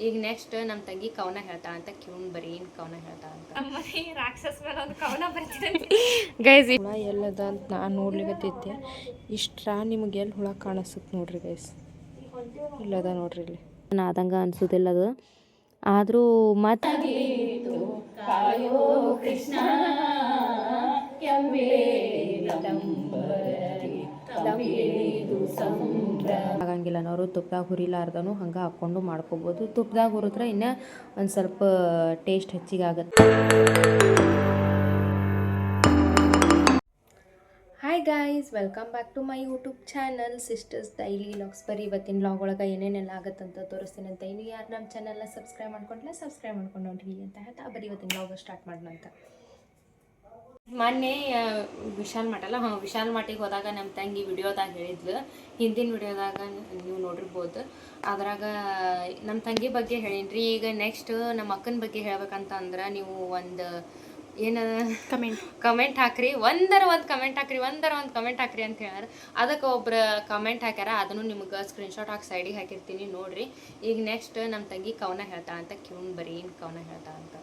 ಈಗ ನೆಕ್ಸ್ಟ್ ನಮ್ಮ ತಂಗಿ ಕವನ ಹೇಳ್ತಾ ಅಂತ ಕಿವನ್ ಬರೀ ಕವನ ಹೇಳ್ತಾ ಅಂತ. ರಾಕ್ಷಸ್ ರಾಕ್ಷಸ ಮೇಲೆ ಒಂದು ಕವನ ಬರ್ತಿದೆ ಗೈಸ್ ಹುಳ ಎಲ್ಲದ ಅಂತ ನಾನು ನೋಡ್ಲಿಕ್ಕೆ ಇಷ್ಟ್ರ ನಿಮ್ಗೆ ಎಲ್ಲಿ ಹುಳ ಕಾಣಿಸುತ್ತೆ ನೋಡ್ರಿ ಗೈಸ್ ಇಲ್ಲದ ನೋಡ್ರಿ ಇಲ್ಲಿ. ಆದಂಗ ಅನ್ಸುದಿಲ್ಲ ಅದು. ಆದರೂ ಮತ್ತೆ ಆಗಂಗಿಲ್ಲ ನಾವು ತುಪ್ಪದಾಗ ಹುರಿಲಾರ್ದನು, ಹಂಗೆ ಹಾಕ್ಕೊಂಡು ಮಾಡ್ಕೋಬೋದು. ತುಪ್ಪದಾಗ ಹುರಿದ್ರೆ ಇನ್ನ ಒಂದು ಸ್ವಲ್ಪ ಟೇಸ್ಟ್ ಹೆಚ್ಚಿಗೆ ಆಗುತ್ತೆ. Hi guys welcome back to my YouTube channel sisters daily logs ಬರೀ ಇವತ್ತಿನ ಲಾಗ್ ಒಳಗೆ ಏನೇನೆಲ್ಲ ಆಗತ್ತಂತ ತೋರಿಸ್ತೀನಿ ಅಂತ ಇನ್ನು ಯಾರು ನಮ್ಮ ಚಾನಲ್ನ ಸಬ್ಸ್ಕ್ರೈಬ್ ಮಾಡ್ಕೊಂಡ್ಲ ಸಬ್ಸ್ಕ್ರೈಬ್ ಮಾಡ್ಕೊಂಡು ನೋಡ್ರಿ ಅಂತ ಹೇಳ್ತಾ, ಬರೀ ಇವತ್ತಿನ ಲಾಗ್ ಸ್ಟಾರ್ಟ್ ಮಾಡೋಣ ಅಂತ ಮೊನ್ನೆ ವಿಶಾಲ್ ಮಠ ಅಲ್ಲ ಹಾಂ ವಿಶಾಲ್ ಮಠಿಗೆ ಹೋದಾಗ ನಮ್ಮ ತಂಗಿ ವಿಡಿಯೋದಾಗ ಹೇಳಿದ್ಲು. ಹಿಂದಿನ ವಿಡಿಯೋದಾಗ ನೀವು ನೋಡಿರ್ಬೋದು. ಅದ್ರಾಗ ನಮ್ಮ ತಂಗಿ ಬಗ್ಗೆ ಹೇಳೀನಿ ಈಗ ನೆಕ್ಸ್ಟ್ ನಮ್ಮ ಅಕ್ಕನ ಬಗ್ಗೆ ಹೇಳ್ಬೇಕಂತ ಅಂದ್ರೆ ನೀವು ಒಂದು ಏನು? ಕಮೆಂಟ್ ಕಮೆಂಟ್ ಹಾಕ್ರಿ. ಒಂದರ ಒಂದು ಕಮೆಂಟ್ ಹಾಕ್ರಿ. ಒಂದರ ಒಂದು ಕಮೆಂಟ್ ಹಾಕ್ರಿ ಅಂತ ಹೇಳ್ಯಾರ. ಅದಕ್ಕೆ ಒಬ್ರು ಕಮೆಂಟ್ ಹಾಕ್ಯಾರ. ಅದನ್ನು ನಿಮ್ಗೆ ಸ್ಕ್ರೀನ್ಶಾಟ್ ಹಾಕಿ ಸೈಡಿಗೆ ಹಾಕಿರ್ತೀನಿ. ನೋಡ್ರಿ. ಈಗ ನೆಕ್ಸ್ಟ್ ನಮ್ಮ ತಂಗಿ ಕವನ ಹೇಳ್ತಾ ಅಂತ ಕ್ಯೂನ್ ಬರೀ ಕವನ ಹೇಳ್ತಾ ಅಂತ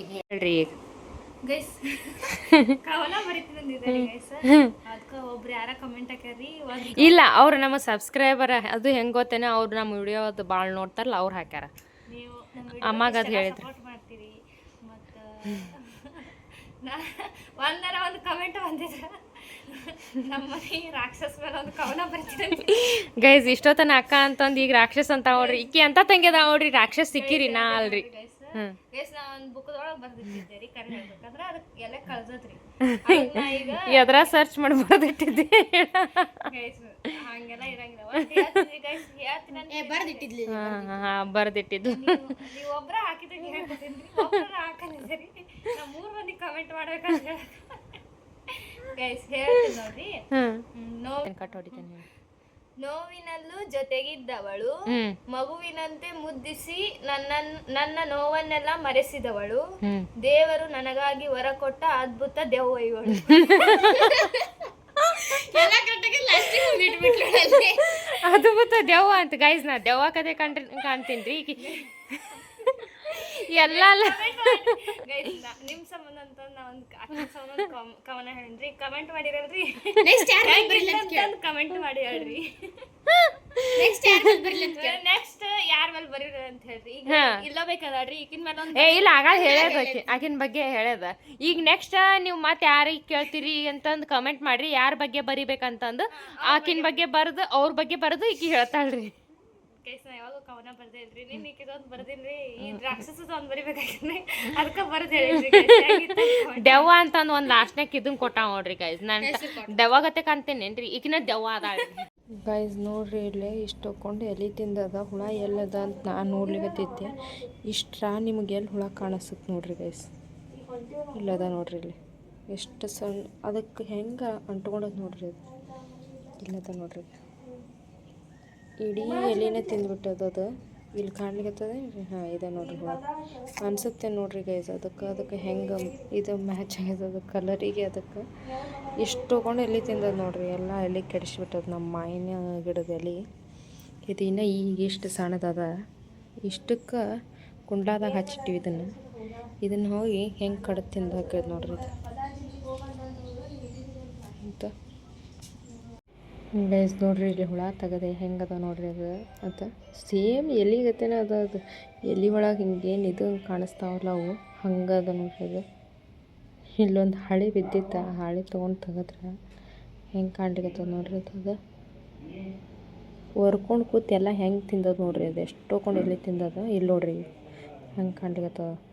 ಈಗ ಹೇಳ್ರಿ ಈಗ. ಗೈಸ್ ಕವನ ಬರೀತಿದ್ದಾರೆ ಗೈಸ್ ಅದಕ್ಕೆ ಒಬ್ರು ಯಾರ ಕಮೆಂಟ್ ಹಾಕ್ಯಾರಿ ಇಲ್ಲ ಅವ್ರು ನಮ್ಮ ಸಬ್ಸ್ಕ್ರೈಬರ್ ಅದು ಹೆಂಗೆ ಗೊತ್ತೇನೋ ಅವ್ರು ನಮ್ಮ ವಿಡಿಯೋ ಅದು ಭಾಳ ನೋಡ್ತಾರಲ್ಲ ಅವ್ರು ಹಾಕ್ಯಾರ. ನೀವು ಅಮ್ಮಾಗ ಅದು ಹೇಳಿದ್ರು. ಮಾಡ್ತೀರಿ. ಮತ್ತು ಒಂದರ ಒಂದು ಕಮೆಂಟ್ ಬಂದಿದ್ರ ಗೈಸ್ ಇಷ್ಟೊತ್ತನ ಅಕ್ಕ ಅಂತಂದು ಈಗ ರಾಕ್ಷಸ್ ಅಂತ ನೋಡ್ರಿ ಇಕ್ಕಿ ಅಂತ ತಂಗ್ಯದ ನೋಡ್ರಿ ರಾಕ್ಷಸ್ ಸಿಕ್ಕಿರಿ ನಾ ಅಲ್ರಿ. ಗೈಸ್ ನಾ ಒಂದು ಬುಕ್ದೊಳಗೆ ಬರ್ದಿಟ್ಟಿದ್ದೆ ರೀ ಕರೆ ಹೇಳ್ಬೇಕಂದ್ರೆ ಅದಕ್ಕೆ ಎಲ್ಲ ಕಳ್ದತ್ರಿ ಅದನ್ನ ನಾ ಈಗ ಎದ್ರ ಸರ್ಚ್ ಮಾಡಿ ಬರ್ದಿಟ್ಟಿದ್ದೆ. ಗೈಸ್ ಹಂಗೆಲ್ಲ ಇರಂಗಿಲ್ಲ. ಹೇಳ್ತೀನಿ ಗೈಸ್ ಹೇಳ್ತೀನಿ ಅಂತ ಬರ್ದಿಟ್ಟಿದ್ಲಿ ಹಾಂ ಹಾಂ ಬರ್ದಿಟ್ಟಿದ್ದು ನೀವು ಒಬ್ರ ಹಾಕಿದಾಗ ಹೇಳ್ಕೊತೀನಿ ಒಬ್ರ ಹಾಕಂದಿದ್ದೀರಿ ನಾ ಮೂರು ಮಂದಿ ಕಮೆಂಟ್ ಮಾಡ್ಬೇಕಂತ ಗೈಸ್ ಹೇಳ್ತೀನಿ ನೋಡ್ರಿ. ಹ್ಞೂ ಹ್ಮ್, ನೋವ್ ಕಟ್ ಹೊಡಿತೇನೆ. ನೋವಿನಲ್ಲೂ ಜೊತೆಗಿದ್ದವಳು ಮಗುವಿನಂತೆ ಮುದ್ದಿಸಿ ನನ್ನ ನನ್ನ ನೋವನ್ನೆಲ್ಲ ಮರೆಸಿದವಳು ದೇವರು ನನಗಾಗಿ ವರ ಕೊಟ್ಟ ಅದ್ಭುತ ದೆವ್ವ ಇವಳು ಅದ್ಭುತ ದೆವ್ವ ಅಂತ ಗೈಸ್ ನಾ ದೆವ್ವ ಕತೆ ಕಾಣ್ತೀನಿ ಕಾಣ್ತೀನಿ ಎಲ್ಲ ನಿಮ್ ಸಂಬಂಧ ಅಂತ ನಾ ಒಂದು ಅಕ್ಕನ ಸಂಬಂಧ ಕವನ ಹೇಳಿನ್ರಿ ಕಮೆಂಟ್ ಮಾಡಿರಲ್ರಿ ಕಮೆಂಟ್ ಮಾಡಿ ಹೇಳ್ರಿ. ನೆಕ್ಸ್ಟ್ ಯಾರ ಮೇಲೆ ಬರೀರ ಅಂತ ಹೇಳ್ರಿ. ಈಗ. ಇಲ್ಲ ಬೇಕಾದ್ರಿ ಈಗಿನ ಮೇಲೆ ಒಂದು ಏ ಇಲ್ಲ ಆಗ ಹೇಳ್ಯದ ಆಕಿ ಆಕಿನ ಬಗ್ಗೆ ಹೇಳ್ಯದ. ಈಗ ನೆಕ್ಸ್ಟ್ ನೀವು ಮತ್ತೆ ಯಾರಿಗೆ ಕೇಳ್ತೀರಿ ಅಂತಂದು ಕಮೆಂಟ್ ಮಾಡ್ರಿ. ಯಾರ ಬಗ್ಗೆ ಬರಿಬೇಕಂತಂದು ಆಕಿನ ಬಗ್ಗೆ ಬರೆದು ಅವ್ರ ಬಗ್ಗೆ ಬರೆದು ಈಕಿ ಹೇಳ್ತಾಳ್ರಿ. ನಾ ಯಾವಾಗ ಕವನ ನೀನ್ ಈಕಿದೊಂದು ಬರ್ದಿನ್ರಿ ಈ ರಾಕ್ಷಸದ ಒಂದು ಬರಿಬೇಕಾಗಿದ್ರಿ ಅದಕ್ಕೆ ಅಂತ? ದೆವ್ವ ಅಂತಂದು ಒಂದು ಲಾಸ್ಟ್ನಾಗ ಇದನ್ನ ಕೊಟ್ಟ ನೋಡ್ರಿ ಗೈಸ್ ನಾನು ದೆವ್ವ ಗತೆ ಕಾಣ್ತೇನೇನ್ರಿ? ಈಕಿನ ದೆವ್ವ ಅದಾಳ. ಗೈಸ್ ನೋಡ್ರಿ ಇಲ್ಲೇ ಇಷ್ಟು ತಗೊಂಡು ಎಲ್ಲಿ ತಿಂದದ ಹುಳ ಎಲ್ಲದ ಅಂತ ನಾನು ನೋಡ್ಲಿಕತ್ತಿದ್ದೆ. ಇಷ್ಟ್ರ ನಿಮ್ಗೆ ಎಲ್ಲಿ ಹುಳ ಕಾಣಿಸುತ್ತೆ ನೋಡ್ರಿ ಗೈಸ್ ಇಲ್ಲದ ನೋಡ್ರಿ ಇಲ್ಲಿ. ಎಷ್ಟು ಸಣ್ಣ ಅದಕ್ಕೆ ಹೆಂಗೆ ಅಂಟ್ಕೊಂಡದ್ ನೋಡ್ರಿ ಅದು? ಇಲ್ಲದ ನೋಡ್ರಿ ಇಡೀ ಎಲೆನೇ ಅದು. ಇಲ್ಲಿ ಕಾಣ್ಲಿಕ್ಕೆ ಹಾಂ, ಇದೆ ನೋಡ್ರಿ ಅನ್ಸುತ್ತೆ ನೋಡ್ರಿ ಗೈಸ್ ಅದಕ್ಕೆ ಅದಕ್ಕೆ ಹೆಂಗೆ ಇದು ಮ್ಯಾಚ್ ಆಗ್ಯದ ಕಲರಿಗೆ ಅದಕ್ಕೆ. ಇಷ್ಟು ತೊಗೊಂಡು ಎಲೆ ತಿಂದದ ನೋಡ್ರಿ, ಎಲ್ಲ ಎಲ್ಲಿ ಕೆಡಿಸ್ಬಿಟ್ಟದ ನಮ್ಮ ಮಾಯಿನ ಗಿಡದ ಎಲೆ. ಇದು ಇನ್ನೂ ಈಗ ಇಷ್ಟು ಸಣ್ಣದದ. ಇಷ್ಟಕ್ಕೆ ಕುಂಡ್ಲಾದಾಗ ಹಚ್ಚಿಟ್ಟಿವಿ ಇದನ್ನು. ಇದನ್ನು ಹೋಗಿ ಹೆಂಗೆ ಕಡ್ದು ತಿಂದು ಹಾಕ್ಯದ ನೋಡ್ರಿ ಅಂತ ಗೈಸ್ ನೋಡ್ರಿ ಇಲ್ಲಿ ಹುಳ ತೆಗದೆ, ಹೆಂಗದ ನೋಡ್ರಿ ಅದು? ಅಂತ ಸೇಮ್ ಎಲಿಗತೆನ ಅದ ಅದು. ಎಲಿ ಒಳಗೆ ಹಿಂಗೇನು ಇದು ಕಾಣಿಸ್ತಾವಲ್ಲ ಅವು? ಹಂಗದ ನೋಡ್ರಿ ಅದು. ಇಲ್ಲೊಂದು ಹಳಿ ಬಿದ್ದಿತ್ತ, ಆ ಹಳಿ ತೊಗೊಂಡು ತೆಗದ್ರೆ ಹೆಂಗೆ ಕಾಣ್ಲಿಕತ್ತದ ನೋಡ್ರಿ ಅದು ಅದು? ಒರ್ಕೊಂಡು ಕೂತು ಎಲ್ಲ ಹೆಂಗೆ ತಿಂದದ ನೋಡ್ರಿ ಅದು? ಎಷ್ಟು ತೊಗೊಂಡು ಎಲ್ಲಿ ತಿಂದದ. ಇಲ್ಲಿ ನೋಡ್ರಿ, ಹೆಂಗೆ ಕಾಣ್ಲಿಕತ್ತದ?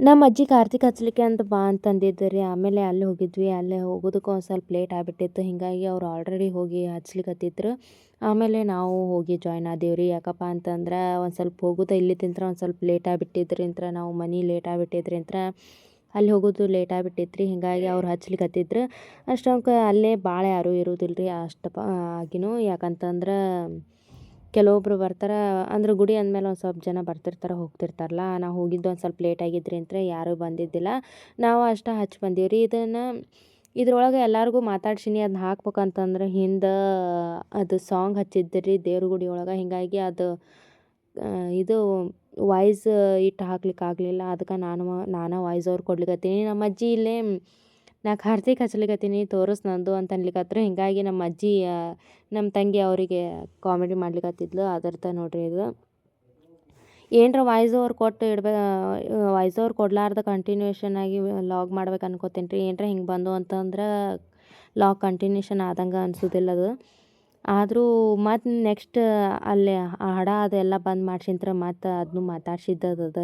ನಮ್ಮ ಅಜ್ಜಿ ಕಾರ್ತಿಕ್ ಹಚ್ಲಿಕ್ಕೆ ಅಂತ ಬಾ ಅಂತಂದಿದ್ದು ರೀ. ಆಮೇಲೆ ಅಲ್ಲಿ ಹೋಗಿದ್ವಿ. ಅಲ್ಲೇ ಹೋಗೋದಕ್ಕೆ ಒಂದು ಸ್ವಲ್ಪ ಲೇಟ್ ಆಗಿಬಿಟ್ಟಿತ್ತು. ಹೀಗಾಗಿ ಅವ್ರು ಆಲ್ರೆಡಿ ಹೋಗಿ ಹಚ್ಲಿಕತ್ತಿದ್ರು ಆಮೇಲೆ ನಾವು ಹೋಗಿ ಜಾಯ್ನ್ ಆದೇವ್ರಿ. ಯಾಕಪ್ಪ ಅಂತಂದ್ರೆ ಒಂದು ಸ್ವಲ್ಪ ಹೋಗೋದು ಇಲ್ಲಿ ತಿಂತ್ರ ಒಂದು ಸ್ವಲ್ಪ ಲೇಟ್ ಆಗಿಬಿಟ್ಟಿದ್ರಿಂತ್ರ, ನಾವು ಮನೆ ಲೇಟ್ ಆಗಿಬಿಟ್ಟಿದ್ರಿಂತ್ರ, ಅಲ್ಲಿ ಹೋಗೋದು ಲೇಟ್ ಆಗಿಬಿಟ್ಟಿತ್ತು ರೀ ಹೀಗಾಗಿ ಅವ್ರು ಹಚ್ಲಿಕತ್ತಿದ್ರು ಅಷ್ಟೊಂಕ ಅಲ್ಲೇ ಭಾಳ ಯಾರೂ ಇರೋದಿಲ್ಲ ರೀ ಅಷ್ಟಪ್ಪ ಆಗಿನೂ. ಯಾಕಂತಂದ್ರೆ ಕೆಲವೊಬ್ರು ಬರ್ತಾರೆ, ಅಂದ್ರೆ ಗುಡಿ ಅಂದಮೇಲೆ ಒಂದು ಸ್ವಲ್ಪ ಜನ ಬರ್ತಿರ್ತಾರೆ, ಹೋಗ್ತಿರ್ತಾರಲ್ಲ. ನಾವು ಹೋಗಿದ್ದು ಒಂದು ಸ್ವಲ್ಪ ಲೇಟ್ ಆಗಿದ್ರಿ ಅಂತ ಯಾರೂ ಬಂದಿದ್ದಿಲ್ಲ. ನಾವು ಅಷ್ಟೇ ಹಚ್ಚಿ ಬಂದೀವಿ ರೀ ಇದನ್ನು ಇದ್ರೊಳಗೆ ಎಲ್ಲರಿಗೂ ಮಾತಾಡ್ಸೀನಿ ಅದನ್ನ ಹಾಕ್ಬೇಕಂತಂದ್ರೆ ಹಿಂದೆ ಅದು ಸಾಂಗ್ ಹಚ್ಚಿದ್ದೆ ರೀ ದೇವ್ರ ಗುಡಿ ಒಳಗೆ ಹೀಗಾಗಿ ಅದು ಇದು ವಾಯ್ಸ್ ಇಟ್ಟು ಹಾಕ್ಲಿಕ್ಕೆ ಆಗಲಿಲ್ಲ ಅದಕ್ಕೆ ನಾನು ನಾನು ವಾಯ್ಸ್ ಅವ್ರು ಕೊಡ್ಲಿಕತ್ತೀನಿ. ನಮ್ಮ ಅಜ್ಜಿ ಇಲ್ಲೇ ನಾ ಕಾರ್ತಿಕ್ ಹಚ್ಲಿಕತ್ತೀನಿ ತೋರಿಸ್ ನಂದು ಅಂತ ಅನ್ಲಿಕತ್ರು. ಹೀಗಾಗಿ ನಮ್ಮ ಅಜ್ಜಿ ನಮ್ಮ ತಂಗಿ ಅವರಿಗೆ ಕಾಮಿಡಿ ಮಾಡ್ಲಿಕತ್ತಿದ್ಲು. ಅದರ್ಥ ನೋಡ್ರಿ ಇದು. ಏನರ ವಾಯ್ಸ್ ಓವರ್ ಕೊಟ್ಟು ಇಡ್ಬೇ ವಾಯ್ಸ್ ಓವರ್ ಕೊಡ್ಲಾರ್ದ ಕಂಟಿನ್ಯೂಷನ್ ಆಗಿ ಲಾಗ್ ಮಾಡ್ಬೇಕು ಅನ್ಕೋತೀನಿ ರೀ ಏನರ ಹಿಂಗೆ ಬಂದು ಅಂತಂದ್ರೆ ಲಾಗ್ ಕಂಟಿನ್ಯೂಷನ್ ಆದಂಗೆ ಅನ್ಸೋದಿಲ್ಲ ಅದು. ಆದರೂ ಮತ್ತು ನೆಕ್ಸ್ಟ್ ಅಲ್ಲಿ ಹಾಡ ಅದೆಲ್ಲ ಬಂದ್ ಮಾಡ್ಸಿಂತ್ರ ಮತ್ತು ಅದನ್ನು ಮಾತಾಡ್ಸಿದ್ದದು ಅದ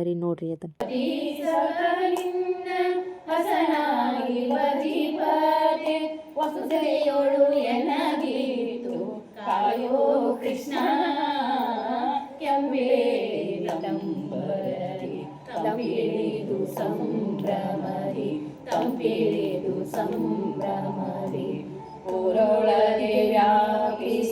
ವಸುದೆಯೋಳು ಎನಗಿತ್ತು ಕಾಯೋ ಕೃಷ್ಣ ಕೆಂಬೇಡಿ ತಂಬಿಳಿದು ಸಂಭ್ರಮರಿ ತಂಬಿಳಿದು ಸಂಭ್ರಮರಿ ಊರೊಳಗೆ ವ್ಯಾಪಿಸಿ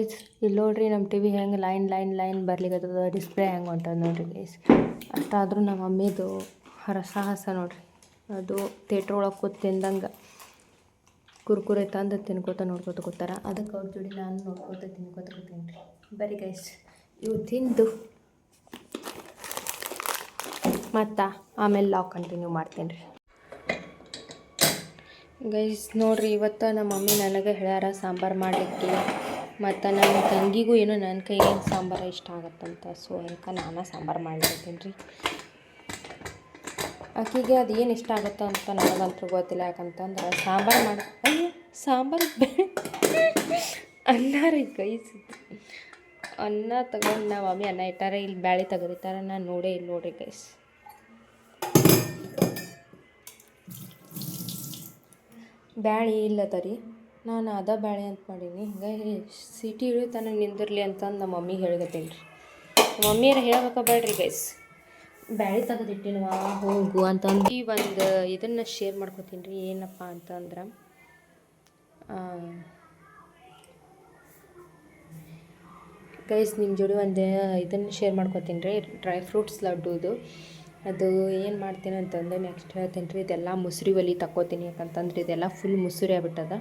ಗೈಸ್ ಇಲ್ಲಿ ನೋಡ್ರಿ ನಮ್ಮ ಟಿ ವಿ ಹೆಂಗೆ ಲೈನ್ ಲೈನ್ ಲೈನ್ ಬರ್ಲಿಕ್ಕತ್ತದ ಡಿಸ್ಪ್ಲೇ ಹೆಂಗೆ ಹೊಂಟದ ನೋಡ್ರಿ ಗೈಸ್ ಅಷ್ಟಾದರೂ ನಮ್ಮ ಮಮ್ಮಿದು ರಸಾಹಸ ನೋಡ್ರಿ. ಅದು ಥಿಯೇಟ್ರ್ ಒಳಗೆ ಕೂತ್ ತಿಂದಂಗೆ ಕುರ್ಕುರೆ ತಂದು ತಿನ್ಕೋತ ನೋಡ್ಕೋತ ಕೂತಾರ. ಅದಕ್ಕೆ ಅವ್ರ ಜೋಡಿ ನಾನು ನೋಡ್ಕೋತ ತಿನ್ಕೋತ ಕೂತೀನಿ ರೀ ಬರೀ ಗೈಸ್ ಇವು ತಿಂದು ಮತ್ತು ಆಮೇಲೆ ಲಾಕ್ ಕಂಟಿನ್ಯೂ ಮಾಡ್ತೀನಿ ರೀ. ಗೈಸ್ ನೋಡ್ರಿ ಇವತ್ತು ನಮ್ಮ ಮಮ್ಮಿ ನನಗೆ ಹೇಳ್ಯಾರ ಸಾಂಬಾರು ಮಾಡಲಿಕ್ಕೆ. ಮತ್ತು ನನ್ನ ತಂಗಿಗೂ ಏನೋ ನನ್ನ ಕೈಗೆ ಸಾಂಬಾರು ಇಷ್ಟ ಆಗತ್ತಂತ. ಸೊ ಅದಕ್ಕೆ ನಾನು ಸಾಂಬಾರು ಮಾಡಿರ್ತೀನಿ ರೀ ಆಕೆಗೆ ಅದು ಏನು ಇಷ್ಟ ಆಗುತ್ತೆ ಅಂತ ನನಗಂತೂ ಗೊತ್ತಿಲ್ಲ. ಯಾಕಂತಂದ್ರೆ ಸಾಂಬಾರು ಮಾಡಿ ಅಯ್ಯೋ, ಸಾಂಬಾರು ಅನ್ನ ರೀ ಗೈಸ್ ಅನ್ನ ತಗೊಂಡು ನಾವು ಮಮ್ಮಿ ಅನ್ನ ಇಟ್ಟಾರೆ ಇಲ್ಲಿ ಬ್ಯಾಳಿ ತೆಗೆದಿಟ್ಟಾರೆ, ನಾನು ನೋಡೇ ಇಲ್ಲಿ ನೋಡ್ರಿ ಗೈಸ್ ಬ್ಯಾಳಿ ಇಲ್ಲ ರೀ ನಾನು ಅದ ಬ್ಯಾಳೆ ಅಂತ ಮಾಡೀನಿ. ಹಿಂಗಾಗಿ ಸಿಟಿ ತನಕ ನಿಂದಿರಲಿ ಅಂತಂದು ನಮ್ಮ ಮಮ್ಮಿಗೆ ಹೇಳಿದ್ರಿ ರೀ. ಮಮ್ಮಿಯರ ಹೇಳ್ಬೇಕ ಬೇಡ್ರಿ ಗೈಸ್ ಬ್ಯಾಳೆ ತೆಗೆದಿಟ್ಟಿನವ, ಹೋಗು ಅಂತಂದು ಈ ಒಂದು ಇದನ್ನು ಶೇರ್ ಮಾಡ್ಕೊತೀನಿ ರೀ. ಏನಪ್ಪ ಅಂತಂದ್ರೆ ಗೈಸ್ ನಿಮ್ಮ ಜೋಡಿ ಒಂದು ಇದನ್ನು ಶೇರ್ ಮಾಡ್ಕೊತೀನಿ ರೀ. ಡ್ರೈ ಫ್ರೂಟ್ಸ್ ಲಡ್ಡುದು. ಅದು ಏನು ಮಾಡ್ತೀನಿ ಅಂತಂದ್ರೆ ನೆಕ್ಸ್ಟ್ ಹೇಳ್ತೀನಿ ರೀ. ಇದೆಲ್ಲ ಮುಸುರಿ ಒಲಿ ತಕ್ಕೋತೀನಿ ಯಾಕಂತಂದ್ರೆ ಇದೆಲ್ಲ ಫುಲ್ ಮುಸುರಿ ಆಗ್ಬಿಟ್ಟದ.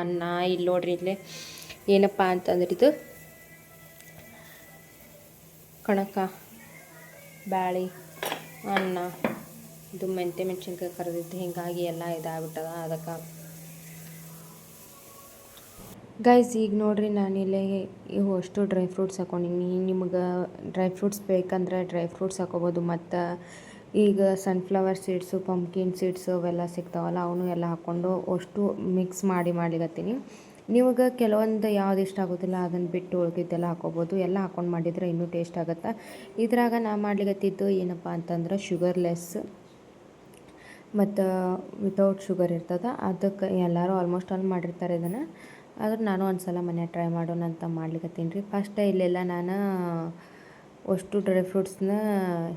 ಅನ್ನ ಇಲ್ಲಿ ನೋಡ್ರಿ ಇಲ್ಲೇ. ಏನಪ್ಪ ಅಂತಂದ್ರೆ ಇದು ಕಣಕ, ಬ್ಯಾಳಿ, ಅನ್ನ, ಇದು ಮೆಂತೆ ಮೆಣಸಿನ್ಕಾಯಿ ಕರೆದಿದ್ದು ಹೀಗಾಗಿ ಎಲ್ಲ ಇದಾಗ್ಬಿಟ್ಟದ ಅದಕ್ಕೆ. ಗೈಸ್ ಈಗ ನೋಡ್ರಿ ನಾನು ಇವು ಅಷ್ಟು ಡ್ರೈ ಫ್ರೂಟ್ಸ್ ಹಾಕೊಂಡಿನಿ. ನಿಮ್ಗೆ ಡ್ರೈ ಫ್ರೂಟ್ಸ್ ಬೇಕಂದ್ರೆ ಡ್ರೈ ಫ್ರೂಟ್ಸ್ ಹಾಕೋಬೋದು, ಮತ್ತು ಈಗ ಸನ್ಫ್ಲವರ್ ಸೀಡ್ಸು ಪಂಪ್ಕಿನ್ ಸೀಡ್ಸು ಅವೆಲ್ಲ ಸಿಗ್ತಾವಲ್ಲ, ಅವನು ಎಲ್ಲ ಹಾಕ್ಕೊಂಡು ಅಷ್ಟು ಮಿಕ್ಸ್ ಮಾಡಿ ಮಾಡ್ಲಿಕತ್ತೀನಿ ನಿಮಗೆ ಕೆಲವೊಂದು ಯಾವ್ದು ಇಷ್ಟ ಆಗೋದಿಲ್ಲ ಅದನ್ನು ಬಿಟ್ಟು ಉಳ್ದಿದ್ದೆಲ್ಲ ಹಾಕೋಬೋದು. ಎಲ್ಲ ಹಾಕೊಂಡು ಮಾಡಿದರೆ ಇನ್ನೂ ಟೇಸ್ಟ್ ಆಗುತ್ತೆ? ಇದ್ರಾಗ ನಾ ಮಾಡ್ಲಿಕತ್ತಿದ್ದು ಏನಪ್ಪ ಅಂತಂದ್ರೆ ಶುಗರ್ಲೆಸ್ ಮತ್ತು ವಿತೌಟ್ ಶುಗರ್ ಇರ್ತದೆ, ಅದಕ್ಕೆ ಎಲ್ಲರೂ ಆಲ್ಮೋಸ್ಟ್ ಆಲ್ ಮಾಡಿರ್ತಾರೆ ಇದನ್ನು. ಆದ್ರೆ ನಾನು ಒಂದು ಸಲ ಮನೆ ಟ್ರೈ ಮಾಡೋಣ ಅಂತ ಮಾಡ್ಲಿಕ್ಕತ್ತೀನಿ ರೀ ಫಸ್ಟ್ ಇಲ್ಲೆಲ್ಲ ನಾನು ಅಷ್ಟು ಡ್ರೈ ಫ್ರೂಟ್ಸ್ನ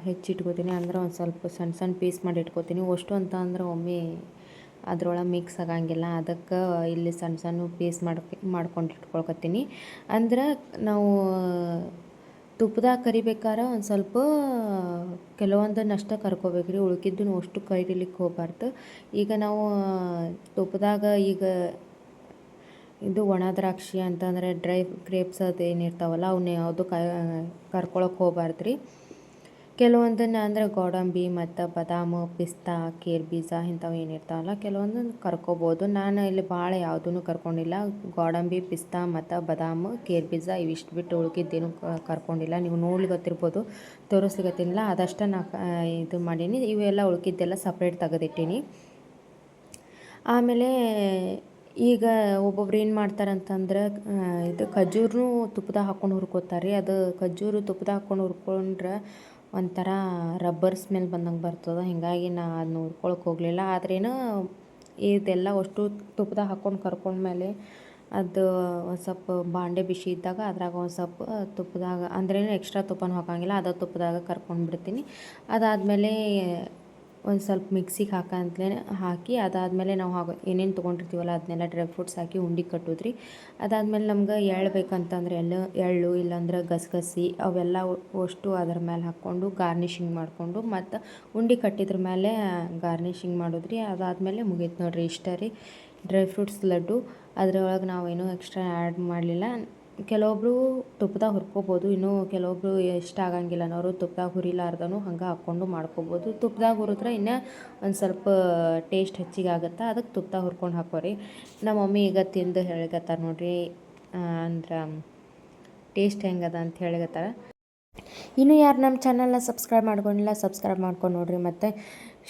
ಹೆಚ್ಚಿಟ್ಕೋತೀನಿ. ಅಂದ್ರೆ ಒಂದು ಸ್ವಲ್ಪ ಸಣ್ಣ ಸಣ್ಣ ಪೀಸ್ ಮಾಡಿ ಇಟ್ಕೋತೀನಿ ಅಷ್ಟು ಅಂತ ಅಂದ್ರೆ ಒಮ್ಮೆ ಅದ್ರೊಳಗೆ ಮಿಕ್ಸ್ ಆಗಂಗಿಲ್ಲ. ಅದಕ್ಕೆ ಇಲ್ಲಿ ಸಣ್ಣ ಸಣ್ಣ ಪೀಸ್ ಮಾಡ್ಕೊ ಮಾಡ್ಕೊಂಡು ಇಟ್ಕೊಳ್ಕತ್ತೀನಿ ಅಂದ್ರೆ ನಾವು ತುಪ್ಪದಾಗ ಕರಿಬೇಕಾರೆ ಒಂದು ಸ್ವಲ್ಪ ಕೆಲವೊಂದು ನಷ್ಟ ಕರ್ಕೋಬೇಕು ರೀ. ಉಳ್ಕಿದ್ದು ಅಷ್ಟು ಕರಿಲಿಕ್ಕೆ ಹೋಗ್ಬಾರ್ದು. ಈಗ ನಾವು ತುಪ್ಪದಾಗ ಈಗ ಇದು ಒಣ ದ್ರಾಕ್ಷಿ ಅಂತಂದರೆ ಡ್ರೈ ಗ್ರೇಪ್ಸ್ ಅದು ಏನಿರ್ತಾವಲ್ಲ ಅವನ್ನ ಯಾವುದು ಕರ್ಕೊಳಕ್ಕೆ ಹೋಗ್ಬಾರ್ದು ರೀ ಕೆಲವೊಂದನ್ನು ಅಂದ್ರೆ ಗೋಡಂಬಿ ಮತ್ತು ಬಾದಾಮು, ಪಿಸ್ತಾ ಕೇರ್ ಬೀಜ ಇಂಥವು ಏನಿರ್ತಾವಲ್ಲ ಕೆಲವೊಂದನ್ನು ಕರ್ಕೋಬೋದು. ನಾನು ಇಲ್ಲಿ ಭಾಳ ಯಾವುದೂ ಕರ್ಕೊಂಡಿಲ್ಲ. ಗೋಡಂಬಿ, ಪಿಸ್ತಾ ಮತ್ತು ಬಾದಾಮು ಕೇರ್ ಬೀಜ ಇವಿಷ್ಟು ಬಿಟ್ಟು ಉಳ್ಕಿದ್ದೇನು ಕರ್ಕೊಂಡಿಲ್ಲ. ನೀವು ನೋಡ್ಲಿಕತ್ತಿರ್ಬೋದು ತೋರಿಸ್ಲಿಕತ್ತೀನಿಲ್ಲ, ಅದಷ್ಟು ನಾ ಕ- ಇದು ಮಾಡೀನಿ. ಇವೆಲ್ಲ ಉಳ್ಕಿದ್ದೆಲ್ಲ ಸಪ್ರೇಟ್ ತೆಗೆದಿಟ್ಟೀನಿ. ಆಮೇಲೆ ಈಗ ಒಬ್ಬೊಬ್ರು ಏನು ಮಾಡ್ತಾರೆ ಅಂತಂದ್ರೆ ಇದು ಖಜೂರನು ತುಪ್ಪದಾಗ ಹಾಕ್ಕೊಂಡು ಹುರ್ಕೋತಾರೆ ಅದು ಖಜೂರು ತುಪ್ಪದಾಗ ಹಾಕ್ಕೊಂಡು ಹುರ್ಕೊಂಡ್ರೆ ಒಂಥರ ರಬ್ಬರ್ ಸ್ಮೆಲ್ ಬಂದಂಗೆ ಬರ್ತದೆ. ಹೀಗಾಗಿ ನಾ ಅದನ್ನ ಹುರ್ಕೊಳಕ್ಕೆ ಹೋಗಲಿಲ್ಲ. ಆದ್ರೇನು ಇದೆಲ್ಲ ಅಷ್ಟು ತುಪ್ಪದಾಗ ಹಾಕ್ಕೊಂಡು ಕರ್ಕೊಂಡ್ಮೇಲೆ ಅದು ಒಂದು ಸ್ವಲ್ಪ ಬಾಂಡೆ ಬಿಸಿ ಇದ್ದಾಗ ಅದ್ರಾಗ ಒಂದು ಸ್ವಲ್ಪ ತುಪ್ಪದಾಗ, ಅಂದ್ರೇನು ಎಕ್ಸ್ಟ್ರಾ ತುಪ್ಪನೂ ಹಾಕಂಗಿಲ್ಲ. ಅದು ತುಪ್ಪದಾಗ ಕರ್ಕೊಂಡು ಬಿಡ್ತೀನಿ. ಅದಾದಮೇಲೆ ಒಂದು ಸ್ವಲ್ಪ ಮಿಕ್ಸಿಗೆ ಹಾಕಂತಲೇ ಹಾಕಿ ಅದಾದಮೇಲೆ ನಾವು ಹಾಗೆ ಏನೇನು ತೊಗೊಂಡಿರ್ತೀವಲ್ಲ ಅದನ್ನೆಲ್ಲ ಡ್ರೈ ಫ್ರೂಟ್ಸ್ ಹಾಕಿ ಉಂಡಿ ಕಟ್ಟೋದ್ರಿ. ಅದಾದಮೇಲೆ ನಮ್ಗೆ ಎಳ್ಳು ಬೇಕಂತಂದ್ರೆ ಎಳ್ಳು ಎಳ್ಳು ಇಲ್ಲಾಂದ್ರೆ ಗಸಗಸಿ ಅವೆಲ್ಲ ಅಷ್ಟು ಅದ್ರ ಮೇಲೆ ಹಾಕ್ಕೊಂಡು ಗಾರ್ನಿಷಿಂಗ್ ಮಾಡಿಕೊಂಡು ಮತ್ತು ಉಂಡಿ ಕಟ್ಟಿದ್ರ ಮೇಲೆ ಗಾರ್ನಿಷಿಂಗ್ ಮಾಡೋದ್ರಿ. ಅದಾದಮೇಲೆ ಮುಗೀತು ನೋಡ್ರಿ ಇಷ್ಟ ರೀ. Dry fruits laddu. ಅದರೊಳಗೆ ನಾವೇನು ಎಕ್ಸ್ಟ್ರಾ ಆ್ಯಡ್ ಮಾಡಲಿಲ್ಲ. ಕೆಲವೊಬ್ಬರು ತುಪ್ಪದಾಗ ಹುರ್ಕೋಬೋದು, ಇನ್ನು ಕೆಲವೊಬ್ಬರು ಇಷ್ಟ ಆಗಂಗಿಲ್ಲ ಅನ್ನೋರು ತುಪ್ಪದಾಗ ಹುರಿಲಾರ್ದನು ಹಂಗೆ ಹಾಕ್ಕೊಂಡು ಮಾಡ್ಕೋಬೋದು. ತುಪ್ಪದಾಗ ಹುರಿದ್ರೆ ಇನ್ನೂ ಒಂದು ಸ್ವಲ್ಪ ಟೇಸ್ಟ್ ಹೆಚ್ಚಿಗೆ ಆಗುತ್ತೆ, ಅದಕ್ಕೆ ತುಪ್ಪದಾಗ ಹುರ್ಕೊಂಡು ಹಾಕೋರಿ. ನಮ್ಮ ಮಮ್ಮಿ ಈಗ ತಿಂದು ಹೇಳಿಕತ್ತಾರ ನೋಡಿರಿ ಅಂದ್ರೆ ಟೇಸ್ಟ್ ಹೆಂಗದ ಅಂತ ಹೇಳಿಕತ್ತಾರ. ಇನ್ನು ಯಾರು ನಮ್ಮ ಚಾನಲ್ನ ಸಬ್ಸ್ಕ್ರೈಬ್ ಮಾಡ್ಕೊಂಡಿಲ್ಲ, ಸಬ್ಸ್ಕ್ರೈಬ್ ಮಾಡ್ಕೊಂಡು ನೋಡಿರಿ ಮತ್ತು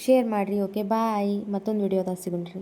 ಶೇರ್ ಮಾಡಿರಿ ಓಕೆ ಬಾಯ್ ಮತ್ತೊಂದು ವಿಡಿಯೋದಾಗ ಸಿಗೋಣ್ರಿ.